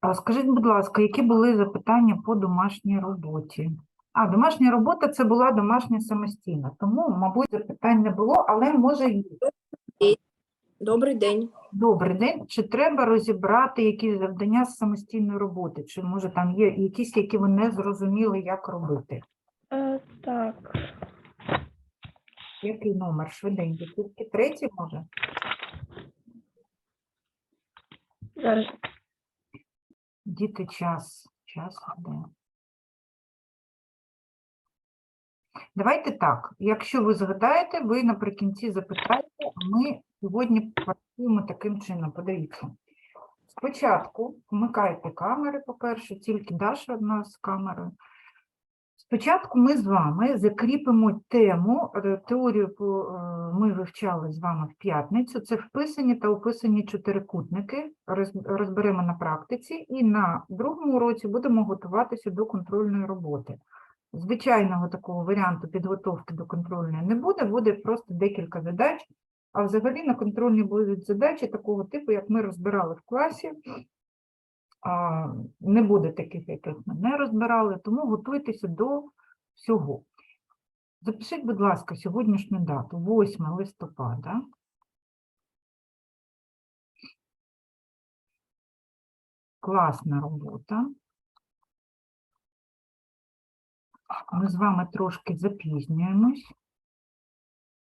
А Скажіть, будь ласка, які були запитання по домашній роботі? А, домашня робота це була домашня самостійна, тому, мабуть, запитань не було, але може є. Добрий день. Добрий день. Чи треба розібрати якісь завдання з самостійної роботи? Чи може там є якісь, які ви не зрозуміли, як робити? Е, так, Який номер? Швиденький. Тільки третій може? зараз Діти час. Час іде. Давайте так. Якщо ви згадаєте, ви наприкінці запитаєте, ми сьогодні працюємо таким чином. Подивіться. Спочатку вмикайте камери, по-перше, тільки Даша одна з камерою. Спочатку ми з вами закріпимо тему, е, теорію е, ми вивчали з вами в п'ятницю. Це вписані та описані чотирикутники. Розберемо на практиці, і на другому уроці будемо готуватися до контрольної роботи. Звичайного такого варіанту підготовки до контрольної не буде, буде просто декілька задач. А взагалі на контрольній будуть задачі такого типу, як ми розбирали в класі. Не буде таких, яких ми не розбирали, тому готуйтеся до всього. Запишіть, будь ласка, сьогоднішню дату, 8 листопада. Класна робота. Ми з вами трошки запізнюємось.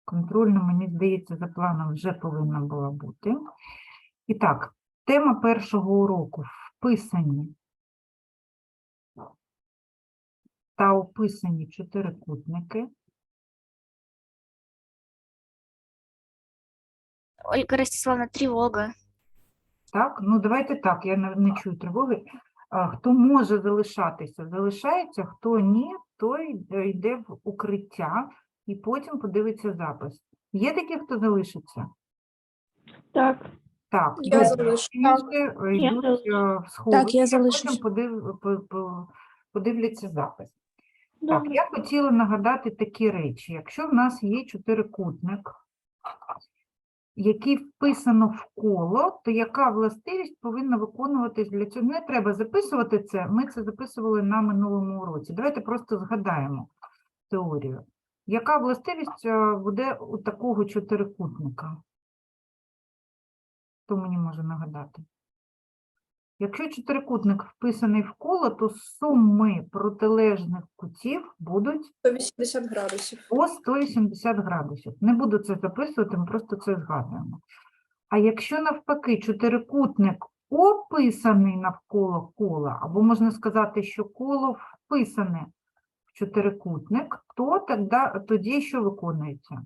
Контрольна, мені здається, за планом вже повинна була бути. І так, тема першого уроку вписані та описані чотирикутники. Ольга Ростиславовна, тревога. Так, ну давайте так, я не, не чую тривоги. Хто може залишатися, залишається, хто ні, той е, йде в укриття і потім подивиться запис. Є такі, хто залишиться? так, Так, Я добре. залишу. Інші е, йдуть залишу. е, в сховище, я потім подив, по- по- подивляться запис. Так, добре. я хотіла нагадати такі речі. Якщо в нас є чотирикутник, який вписано в коло, то яка властивість повинна виконуватись для цього? Не треба записувати це, ми це записували на минулому уроці. Давайте просто згадаємо теорію. Яка властивість е, буде у такого чотирикутника? Хто мені може нагадати? Якщо чотирикутник вписаний в коло, то суми протилежних кутів будуть 180 градусів. по 180 градусів. Не буду це записувати, ми просто це згадуємо. А якщо навпаки чотирикутник описаний навколо кола, або можна сказати, що коло вписане в чотирикутник, то тоді, тоді що виконується?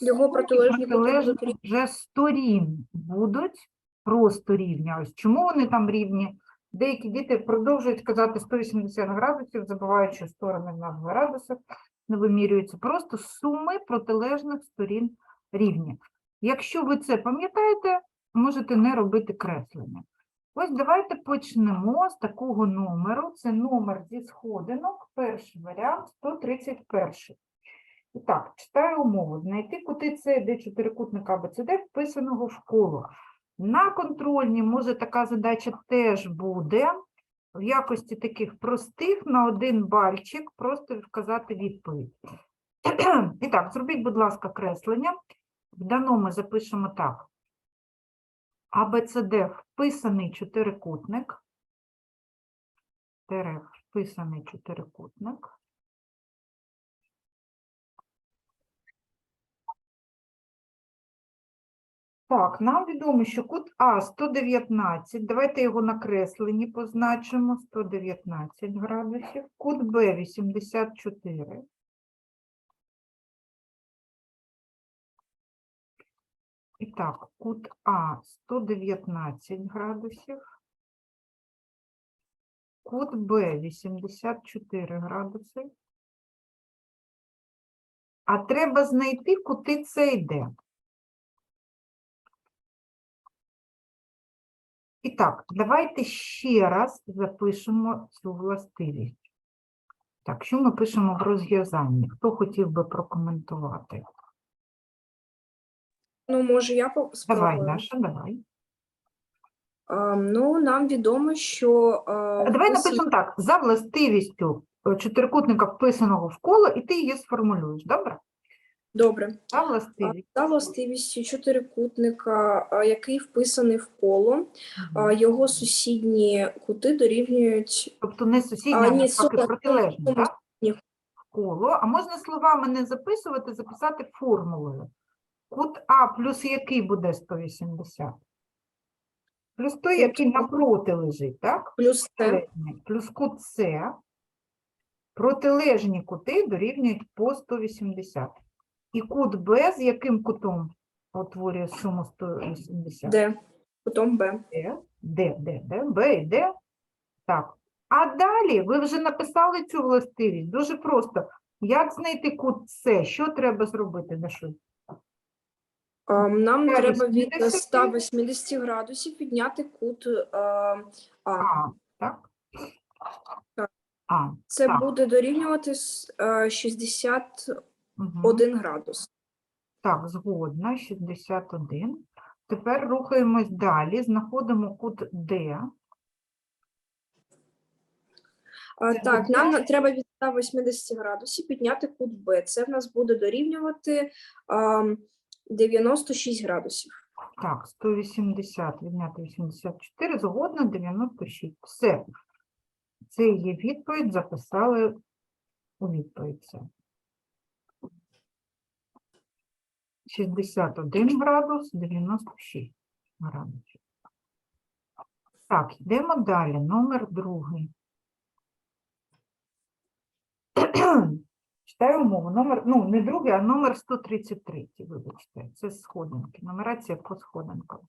Його Суми протилежні кути вже сторін будуть просто рівні. Ось чому вони там рівні? Деякі діти продовжують казати 180 градусів, забувають, що сторони в нас в градусах не вимірюються. Просто суми протилежних сторін рівні. Якщо ви це пам'ятаєте, можете не робити креслення. Ось давайте почнемо з такого номеру. Це номер зі сходинок, перший варіант 131. Так, читаю умову. Знайти кути С, де чотирикутника АБЦД вписаного в коло. На контрольній, може, така задача теж буде. В якості таких простих на один бальчик просто вказати відповідь. І так, зробіть, будь ласка, креслення. В даному запишемо так. АБЦД вписаний чотирикутник. Вписаний чотирикутник. Так, нам відомо, що кут А 119, давайте його на кресленні позначимо, 119 градусів, кут Б 84. І так, кут А 119 градусів, кут Б 84 градуси. А треба знайти кути С і І так, давайте ще раз запишемо цю властивість. Так, що ми пишемо в розв'язанні? Хто хотів би прокоментувати? Ну, може, я по- Давай, спробую. Даша, давай. А, ну, нам відомо, що а, Давай вписано- напишемо так: за властивістю е, чотирикутника вписаного в коло, і ти її сформулюєш. Добре? Добре. За властивість. За властивістю чотирикутника, який вписаний в коло, його сусідні кути дорівнюють Тобто не сусідня, А, а ні, сума- протилежні, сума так? Коло. А можна словами не записувати, записати формулою. Кут А плюс який буде 180? Плюс той, який напроти лежить, так? плюс С. Плюс кут С. Протилежні кути дорівнюють по 180. І кут Б з яким кутом утворює суму 180? Д. Потім Б. Д, Д, Д, Д, Б і Д. Так. А далі ви вже написали цю властивість. Дуже просто. Як знайти кут С? Що треба зробити, Дашу? А, Нам Треба треба від 80 180 градусів підняти кут а, А. А, так? Так. А, Це Так. буде дорівнювати с- е, 61 угу. градус. Так, згодна, 61. Тепер рухаємось далі, знаходимо кут Д. А, Це Так, буде? нам треба від 180 градусів підняти кут Б. Це в нас буде дорівнювати а, 96 градусів. Так, 180 відняти 84, згодна 96. Все. Це є відповідь, записали у відповідь це. 61 градус, 96 градусів. Так, йдемо далі. Номер другий. Читаю умову. Номер, ну, не другий, а номер 133, вибачте. Це сходинки. Нумерація по сходинкам.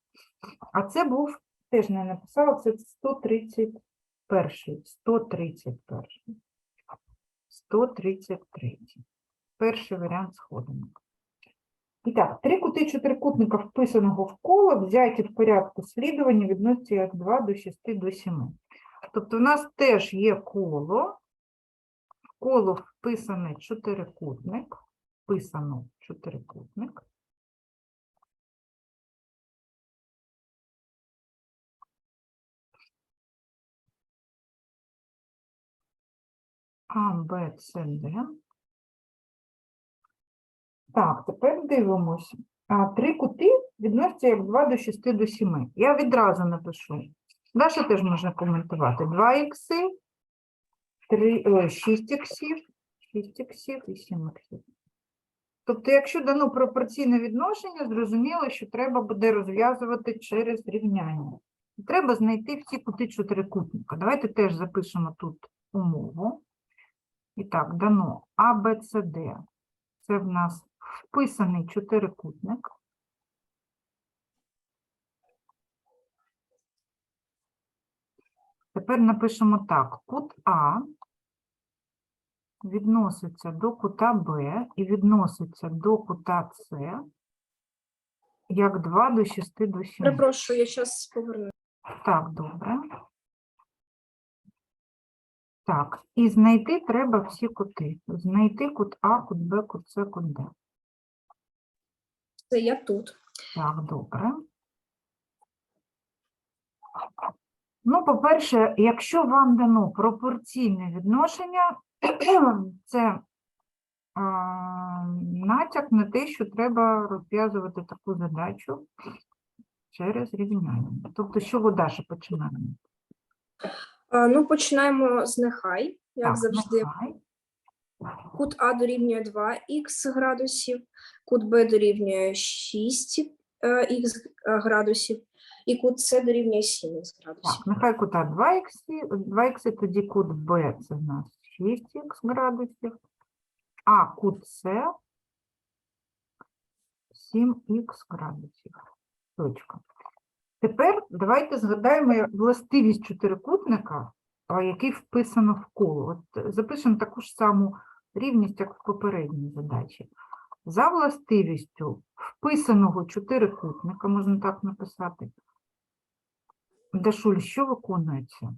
А це був, теж не написала, це 131. 131. 133. Перший варіант сходинок. І так, три кути чотирикутника, вписаного в коло, взяті в порядку слідування відносяться як 2 до 6 до 7. Тобто в нас теж є коло, в коло вписаний чотирикутник, вписано чотирикутник. А, Б, С, Д. Так, тепер дивимося. Три кути відносяться як 2 до 6 до 7. Я відразу напишу. Даша теж можна коментувати. 2 ікси, 3, ой, 6 іксів, 6 іксів і 7 іксів. Тобто, якщо дано пропорційне відношення, зрозуміло, що треба буде розв'язувати через рівняння. Треба знайти всі кути чотирикутника. Давайте теж запишемо тут умову. І так, дано А, Б, С, Д. Це в нас вписаний чотирикутник. Тепер напишемо так: кут А відноситься до кута Б і відноситься до кута С як 2 до 6 до 7. Перепрошую, я зараз поверну. Так, добре. Так, і знайти треба всі кути. Знайти кут А, кут Б, кут С, кут Д. Це я тут. Так, добре. Ну, по-перше, якщо вам дано пропорційне відношення, це а, натяк на те, що треба розв'язувати таку задачу через рівняння. Тобто, з чого Даша починаємо? А, ну, починаємо з нехай, як Так, завжди. нехай. Кут А дорівнює 2х градусів, кут Б дорівнює 6х градусів, і кут С дорівнює 7х градусів. Так, нехай кута 2х, 2х, тоді кут Б це в нас 6х градусів, а кут С 7х градусів. Точка. Тепер давайте згадаємо властивість чотирикутника, а, який вписано в коло. От запишемо таку ж саму рівність, як в попередній задачі. За властивістю вписаного чотирикутника, можна так написати, Дашуль, що виконується?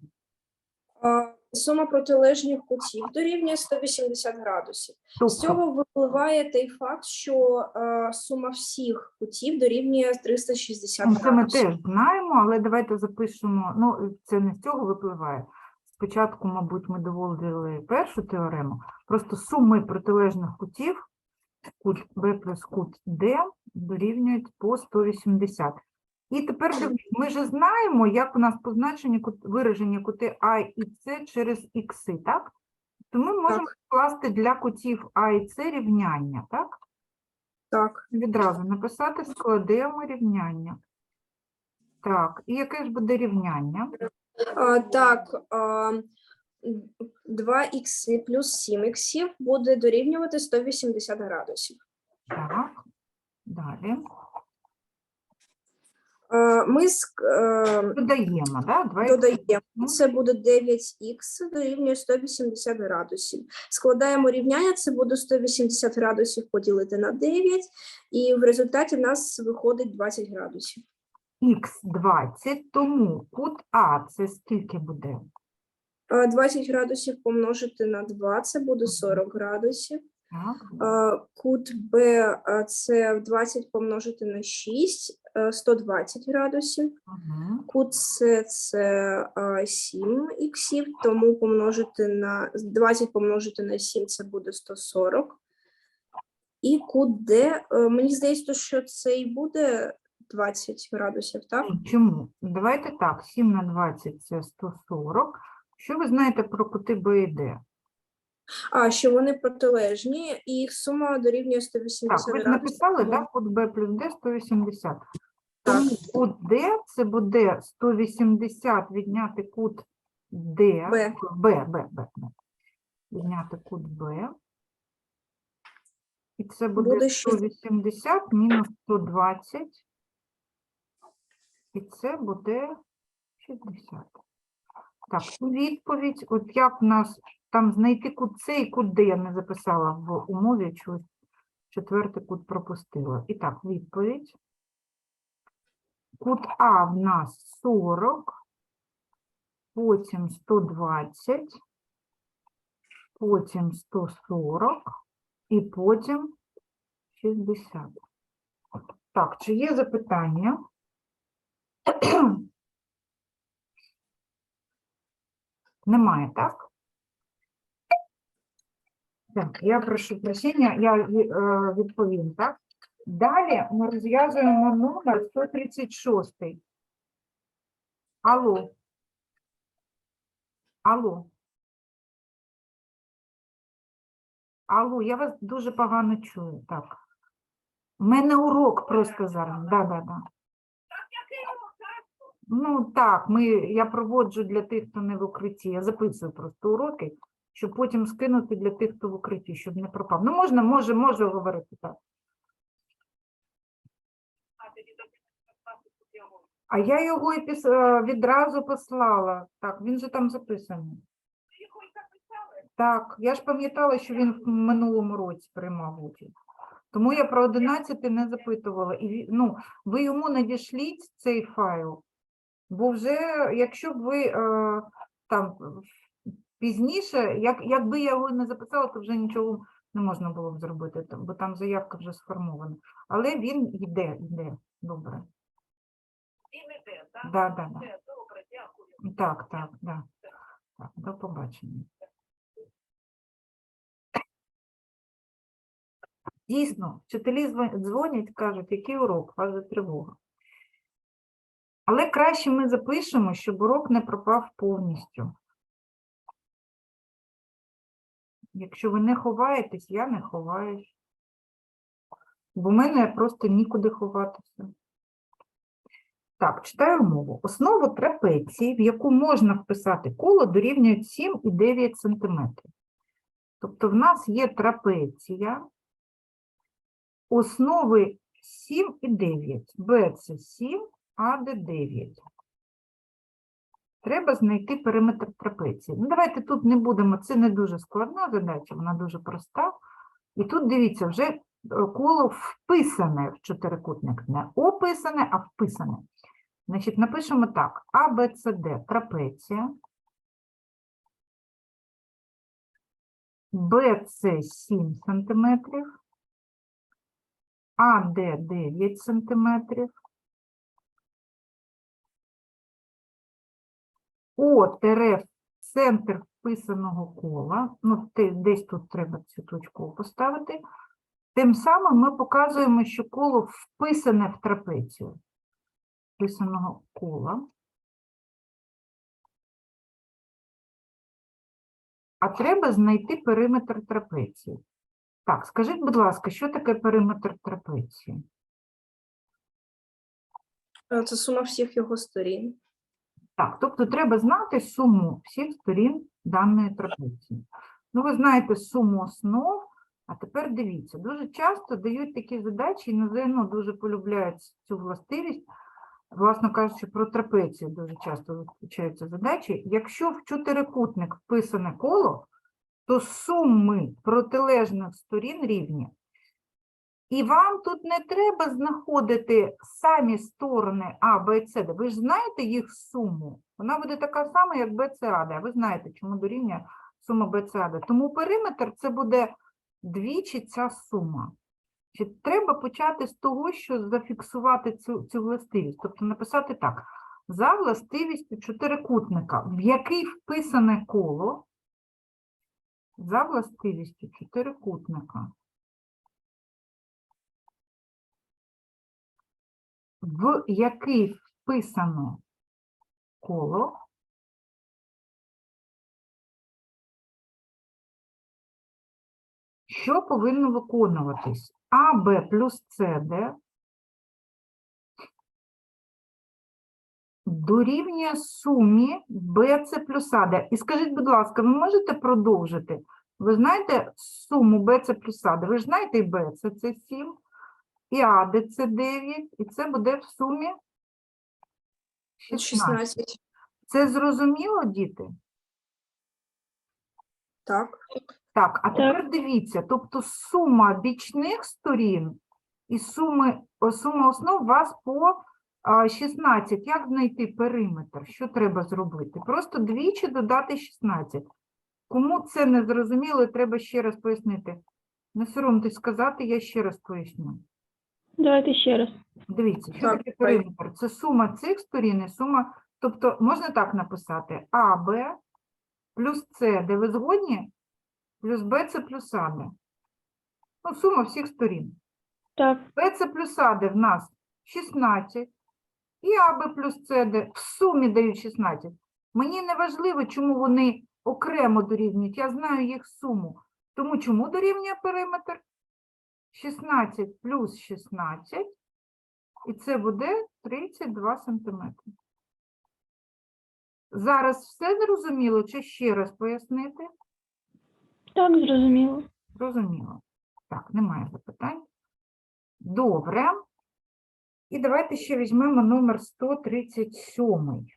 Сума протилежних кутів дорівнює 180 градусів. З Тобто, цього випливає той факт, що е, сума всіх кутів дорівнює 360 ну, це ми теж знаємо, але давайте запишемо, ну, це не з цього випливає. Спочатку, мабуть, ми доводили першу теорему, просто суми протилежних кутів, кут B плюс кут D дорівнюють по 180. І тепер ми ж знаємо, як у нас позначені виражені кути А і С через ікси, так? То ми можемо скласти для кутів А і С рівняння, так? Так, Відразу написати складемо рівняння. Так, і яке ж буде рівняння? А, так а, 2х плюс 7 х буде дорівнювати 180 градусів. Так, далі. Е, Ми ск- е, Додаємо, да? Додаємо. Це буде 9х дорівнює 180 градусів. Складаємо рівняння, це буде 180 градусів поділити на 9, і в результаті в нас виходить 20 градусів. Х 20, тому кут А це скільки буде? Е, 20 градусів помножити на 2, це буде 40 градусів. Так, Кут Б це 20 помножити на 6, е, 120 градусів. угу. Кут С це 7 іксів, тому помножити на 20 помножити на 7 це буде 140. І кут Д, е, мені здається, що це і буде 20 градусів, так? Чому? Давайте так, 7 на 20 це 140. Що ви знаєте про кути Б і Д? А, що вони протилежні, і їх сума дорівнює 180 Так, ви ж градусів. написали, тому- так, кут Б плюс Д 180. Тому кут Д це буде 180 відняти кут Д, Б. Б, Б, Б, Б. Відняти кут Б. І це буде, Буде шість- 180 мінус 120. І це буде 60. Так, відповідь, от як в нас там знайти кут С і кут Д я не записала в умові, чогось четвертий кут пропустила. І так, відповідь. Кут А в нас 40, потім 120, потім 140 і потім 60. Так, чи є запитання? Немає, так? Так, я прошу прощення, я е, відповім, так? Далі ми розв'язуємо номер 136. Алло. Алло. Алло, я вас дуже погано чую. Так. У мене урок просто зараз. Да, да, да. Ну так, ми, я проводжу для тих, хто не в укритті. Я записую просто уроки, щоб потім скинути для тих, хто в укритті, щоб не пропав. Ну, можна, може, може говорити так. А я його і піс... е, відразу послала. Так, він же там записаний. Так, я ж пам'ятала, що він в минулому році приймав участь. Тому я про 11 не запитувала. І ну, ви йому надішліть цей файл, бо вже, якщо б ви е, там пізніше, як, якби я його не записала, то вже нічого не можна було б зробити, бо там заявка вже сформована. Але він йде, йде. Добре. Він йде, Да, да, да. Так, так, да. Так, до побачення. Дійсно, вчителі дзвонять, кажуть, який урок, вас тривога. Але краще ми запишемо, щоб урок не пропав повністю. Якщо ви не ховаєтесь, я не ховаюсь. Бо в мене просто нікуди ховатися. Так, читаю мову. Основу трапеції, в яку можна вписати коло, дорівнюють 7 і 9 см. Тобто в нас є трапеція, основи 7 і 9. Б це 7, а Д 9. Треба знайти периметр трапеції. Ну, давайте тут не будемо, це не дуже складна задача, вона дуже проста. І тут дивіться, вже е, коло вписане в чотирикутник, не описане, а вписане. Значить, напишемо так: А, Б, С, Д, трапеція. BC 7 см, АД 9 см, О тире центр вписаного кола, ну десь тут треба цю точку поставити. Тим самим ми показуємо, що коло вписане в трапецію вписаного кола. А треба знайти периметр трапеції. Так, скажіть, будь ласка, що таке периметр трапеції? Е, Це сума всіх його сторін. Так, тобто треба знати суму всіх сторін даної трапеції. Ну, ви знаєте суму основ, а тепер дивіться, дуже часто дають такі задачі, і на ЗНО дуже полюбляють цю властивість, власно кажучи, про трапецію дуже часто зустрічаються задачі. Якщо в чотирикутник вписане коло, то суми протилежних сторін рівні. І вам тут не треба знаходити самі сторони А, Б С. Ви ж знаєте їх суму. Вона буде така сама, як БЦАД. А ви знаєте, чому дорівнює сума БЦАД. Тому периметр це буде двічі ця сума. Чи треба почати з того, що зафіксувати цю, цю властивість? Тобто написати так: за властивістю чотирикутника, в який вписане коло, за властивістю чотирикутника. В який вписано коло, що повинно виконуватись? АБ плюс СД дорівнює сумі БЦ плюс АД. І скажіть, будь ласка, ви можете продовжити? Ви знаєте суму БЦ плюс АД? Ви ж знаєте і БЦ це 7, і АД це 9, і це буде в сумі 16. 16. Це зрозуміло, діти? Так. Так, а тепер дивіться, тобто сума бічних сторін і суми, о, сума основ у вас по а, 16. Як знайти периметр? Що треба зробити? Просто двічі додати 16. Кому це не зрозуміло, треба ще раз пояснити. Не соромтесь сказати, я ще раз поясню. Давайте ще раз. Дивіться, що Так, таке периметр? Це сума цих сторін і сума, тобто можна так написати АБ плюс С, де ви згодні, плюс БЦ плюс АД. Ну, сума всіх сторін. Так, БЦ плюс АД в нас 16, і АБ плюс СД в сумі дають 16. Мені не важливо, чому вони окремо дорівнюють, я знаю їх суму. Тому чому дорівнює периметр? 16 плюс 16, і це буде 32 см. Зараз все зрозуміло, чи ще раз пояснити? так, зрозуміло. Зрозуміло. Так, немає запитань. Добре. І давайте ще візьмемо номер 137.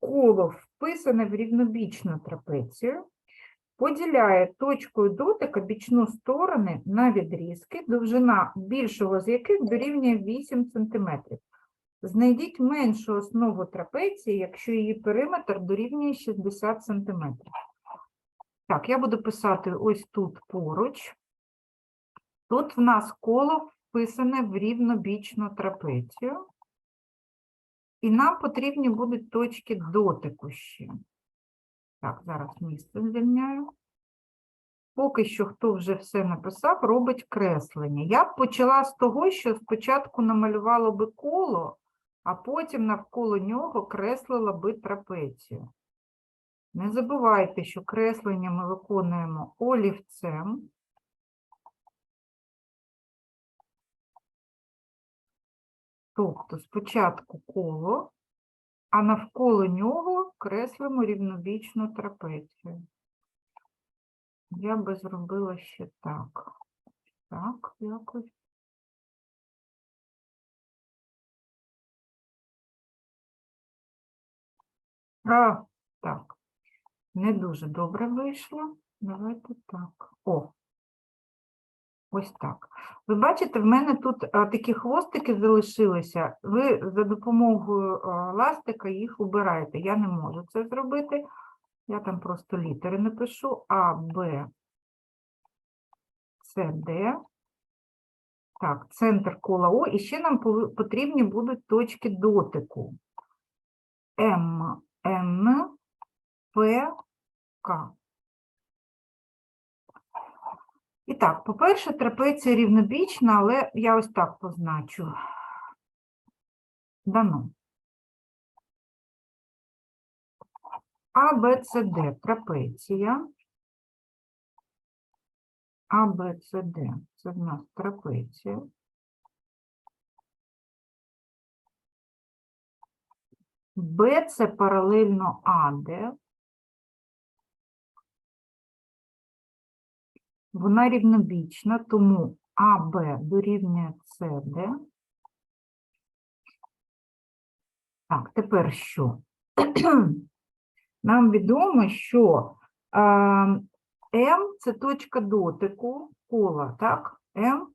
Коло вписане в рівнобічну трапецію, поділяє точкою дотика бічну сторони на відрізки, довжина більшого з яких дорівнює 8 см. Знайдіть меншу основу трапеції, якщо її периметр дорівнює 60 см. Так, я буду писати ось тут поруч. Тут в нас коло вписане в рівнобічну трапецію. І нам потрібні будуть точки дотику ще. Так, зараз місце звільняю. Поки що, хто вже все написав, робить креслення. Я б почала з того, що спочатку намалювала би коло, а потім навколо нього креслила би трапецію. Не забувайте, що креслення ми виконуємо олівцем. Тобто спочатку коло, а навколо нього креслимо рівнобічну трапецію. Я би зробила ще так. Так, якось. А, так. Не дуже добре вийшло. Давайте так. О. Ось так. Ви бачите, в мене тут а, такі хвостики залишилися. Ви за допомогою а, ластика їх убираєте. Я не можу це зробити. Я там просто літери напишу А, Б, CD. Так, центр кола О. І ще нам потрібні будуть точки дотику. М, Н, П, К. І так, по-перше, трапеція рівнобічна, але я ось так позначу. Дано. А, Б, С, Д. Трапеція. А, Б, С, Д. Це в нас трапеція. Б це паралельно АД. Вона рівнобічна, тому АБ дорівнює СД. Так, тепер що? Нам відомо, що М це точка дотику кола, так? М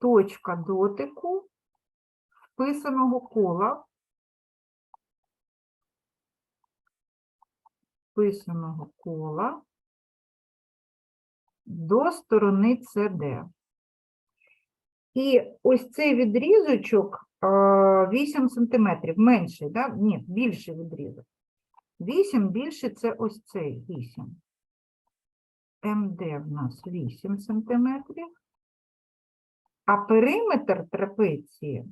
точка дотику вписаного кола. Вписаного кола до сторони CD. І ось цей відрізочок 8 см, менший, да? Ні, більший відрізок. 8 більше це ось цей 8. МД в нас 8 см. А периметр трапеції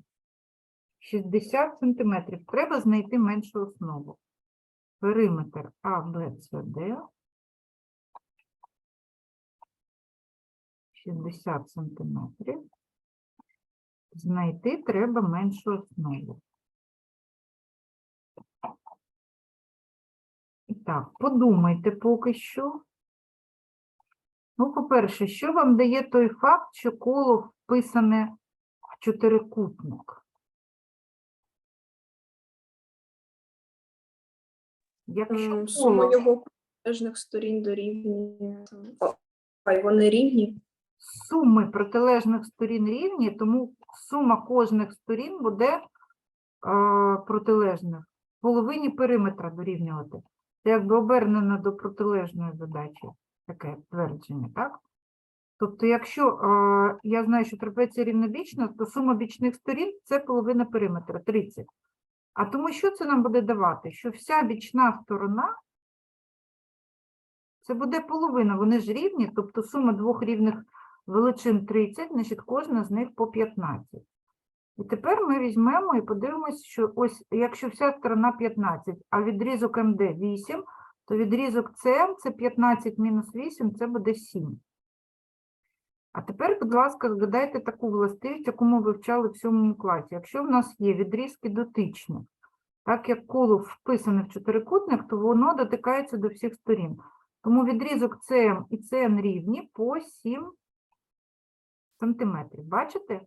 60 см. Треба знайти меншу основу. Периметр ABCD 60 см. Знайти треба меншу основу. І так, подумайте поки що. Ну, по-перше, що вам дає той факт, що коло вписане в чотирикутник? Якщо М, Сума коло його протилежних сторін дорівнює. вони рівні. Суми протилежних сторін рівні, тому сума кожних сторін буде е, протилежних. Половині периметра дорівнювати. Це якби обернено до протилежної задачі, таке твердження, так? Тобто, якщо е, я знаю, що трапеція рівнобічна, то сума бічних сторін це половина периметра 30. А тому що це нам буде давати? Що вся бічна сторона це буде половина, вони ж рівні, тобто сума двох рівних величин 30, значить кожна з них по 15. І тепер ми візьмемо і подивимося, що ось якщо вся сторона 15, а відрізок МД 8, то відрізок СМ це 15 мінус 8, це буде 7. А тепер, будь ласка, згадайте таку властивість, яку ми вивчали в 7 класі. Якщо в нас є відрізки дотичні, так як коло вписане в чотирикутник, то воно дотикається до всіх сторін. Тому відрізок СМ і СН рівні по 7 сантиметрів. Бачите?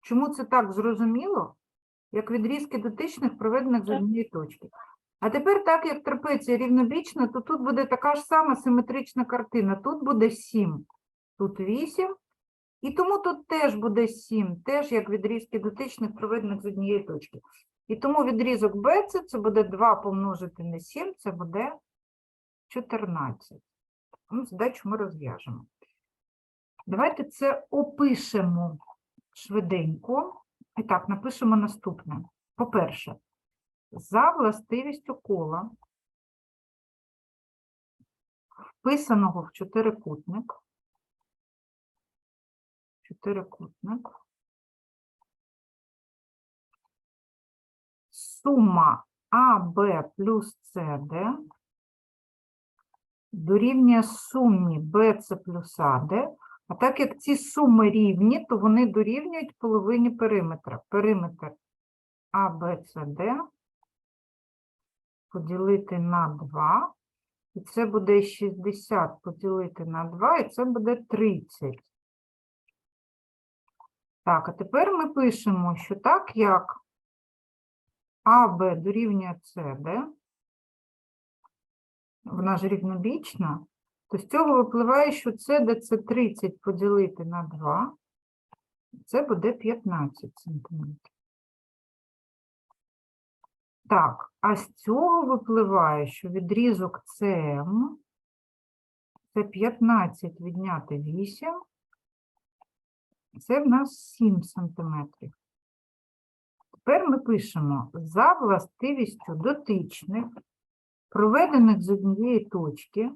Чому це так зрозуміло? Як відрізки дотичних, проведених з однієї точки. А тепер, так як трапеція рівнобічна, то тут буде така ж сама симетрична картина. Тут буде 7, тут 8, і тому тут теж буде 7, теж як відрізки дотичних, проведених з однієї точки. І тому відрізок BC це буде 2 помножити на 7, це буде 14. Ну, задачу ми розв'яжемо. Давайте це опишемо швиденько. І так, напишемо наступне. По-перше, за властивістю кола, вписаного в чотирикутник, чотирикутник, сума АБ плюс СД дорівнює сумі БЦ плюс АД, а так як ці суми рівні, то вони дорівнюють половині периметра. Периметр АБЦД поділити на 2, і це буде 60 поділити на 2, і це буде 30. Так, а тепер ми пишемо, що так як АБ дорівнює СД, вона ж рівнобічна, то з цього випливає, що це де це 30 поділити на 2, це буде 15 сантиметрів. Так, а з цього випливає, що відрізок СМ, Це 15 відняти 8. Це в нас 7 сантиметрів. Тепер ми пишемо за властивістю дотичних, проведених з однієї точки,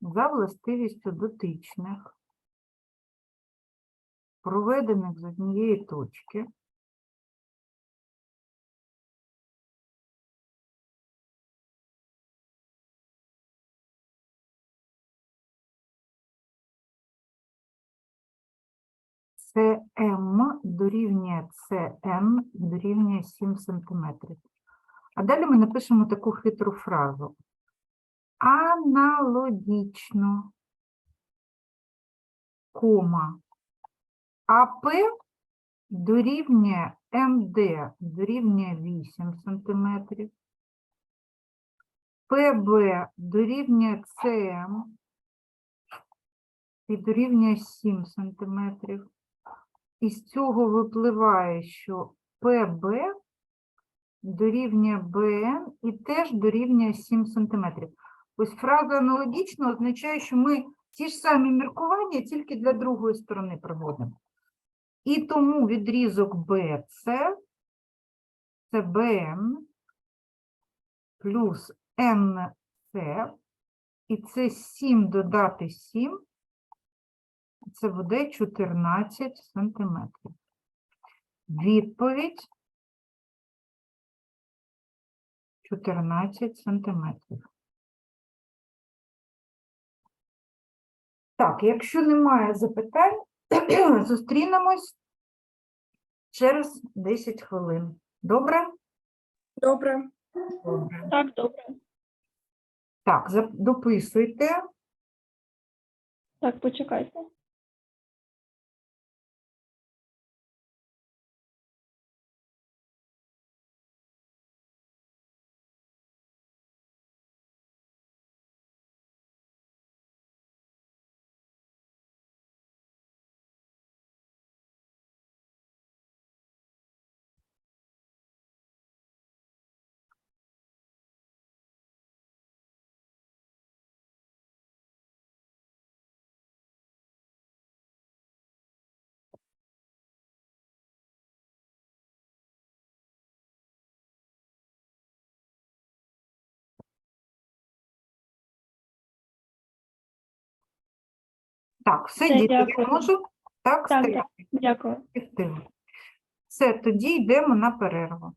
за властивістю дотичних, проведених з однієї точки, СМ дорівнює СН дорівнює 7 см. А далі ми напишемо таку хитру фразу. Аналогічно, кома, АП дорівнює МД дорівнює 8 см, ПБ дорівнює СМ і дорівнює 7 сантиметрів. Із цього випливає, що ПБ дорівнює БН і теж дорівнює 7 сантиметрів. Ось фраза аналогічно означає, що ми ті ж самі міркування тільки для другої сторони проводимо. І тому відрізок BC це BN плюс NC, і це 7 додати 7, це буде 14 сантиметрів. Відповідь 14 сантиметрів. Так, якщо немає запитань, зустрінемось через 10 хвилин. Добре? Добре. Добре. Так, добре. Так, зап- дописуйте. Так, почекайте. Так, все, Все, діти, я дякую. можу? Так, Так, так. Дякую. Все, тоді йдемо на перерву.